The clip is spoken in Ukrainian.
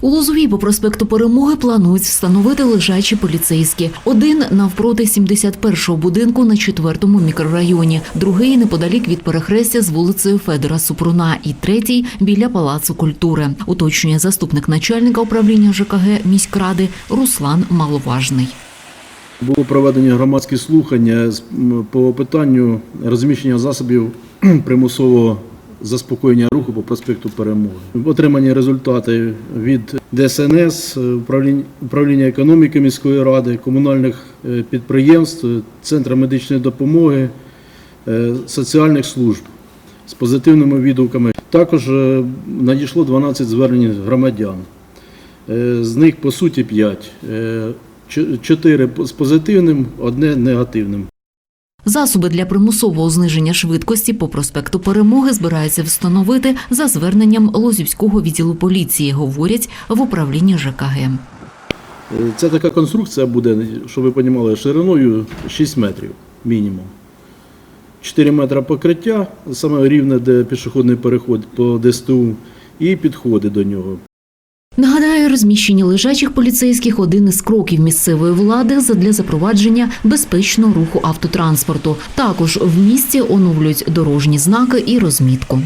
У Лозовій по проспекту Перемоги планують встановити лежачі поліцейські. Один навпроти 71-го будинку на 4-му мікрорайоні, другий неподалік від перехрестя з вулицею Федора Супруна і третій біля Палацу культури. Уточнює заступник начальника управління ЖКГ міськради Руслан Маловажний. Було проведені громадські слухання по питанню розміщення засобів примусового заспокоєння руху по проспекту Перемоги. Отримані результати від ДСНС, управління, економіки міської ради, комунальних е, підприємств, Центру медичної допомоги, е, соціальних служб з позитивними відгуками. Також е, надійшло 12 звернень громадян. З них по суті 5. 4 з позитивним, одне негативним. Засоби для примусового зниження швидкості по проспекту Перемоги збираються встановити за зверненням Лозівського відділу поліції, говорять в управлінні ЖКГ. Це така конструкція буде, щоб ви розуміли, шириною 6 метрів мінімум. 4 метри покриття, саме рівне, де пішохідний переход по ДСТУ, і підходи до нього. Нагадаю, розміщення лежачих поліцейських один із кроків місцевої влади задля запровадження безпечного руху автотранспорту. Також в місті оновлюють дорожні знаки і розмітку.